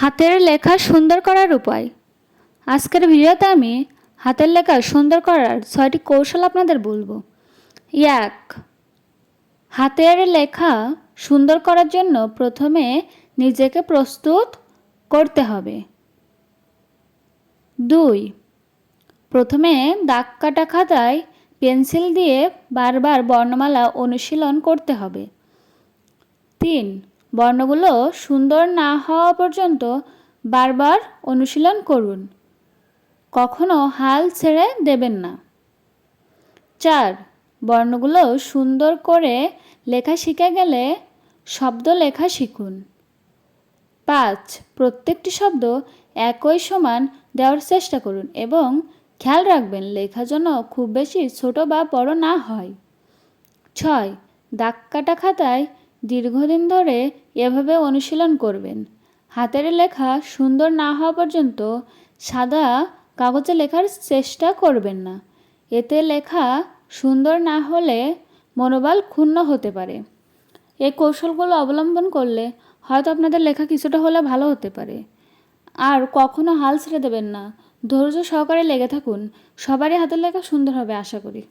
হাতের লেখা সুন্দর করার উপায়। আজকের ভিডিওতে আমি হাতের লেখা সুন্দর করার ছয়টি কৌশল আপনাদের বলব। এক, হাতের লেখা সুন্দর করার জন্য প্রথমে নিজেকে প্রস্তুত করতে হবে। দুই, প্রথমে দাগ কাটা খাতায় পেন্সিল দিয়ে বারবার বর্ণমালা অনুশীলন করতে হবে। তিন বর্ণগুলো সুন্দর না হওয়া পর্যন্ত বারবার অনুশীলন করুন। কখনো হাল ছেড়ে দেবেন না। চার, বর্ণগুলো সুন্দর করে লেখা শিখে গেলে শব্দ লেখা শিখুন। পাঁচ, প্রত্যেকটি শব্দ একই সমান দেওয়ার চেষ্টা করুন এবং খেয়াল রাখবেন লেখা যেন খুব বেশি ছোট বা বড় না হয়। ছয়, দাগ কাটা খাতায় দীর্ঘদিন ধরে এভাবে অনুশীলন করবেন। হাতের লেখা সুন্দর না হওয়া পর্যন্ত সাদা কাগজে লেখার চেষ্টা করবেন না। এতে লেখা সুন্দর না হলে মনোবল ক্ষুণ্ণ হতে পারে। এই কৌশলগুলো অবলম্বন করলে হয়তো আপনাদের লেখা কিছুটা হলে ভালো হতে পারে। আর কখনো হাল ছেড়ে দেবেন না। ধৈর্য সহকারে লেগে থাকুন। সবারই হাতের লেখা সুন্দর হবে, আশা করি।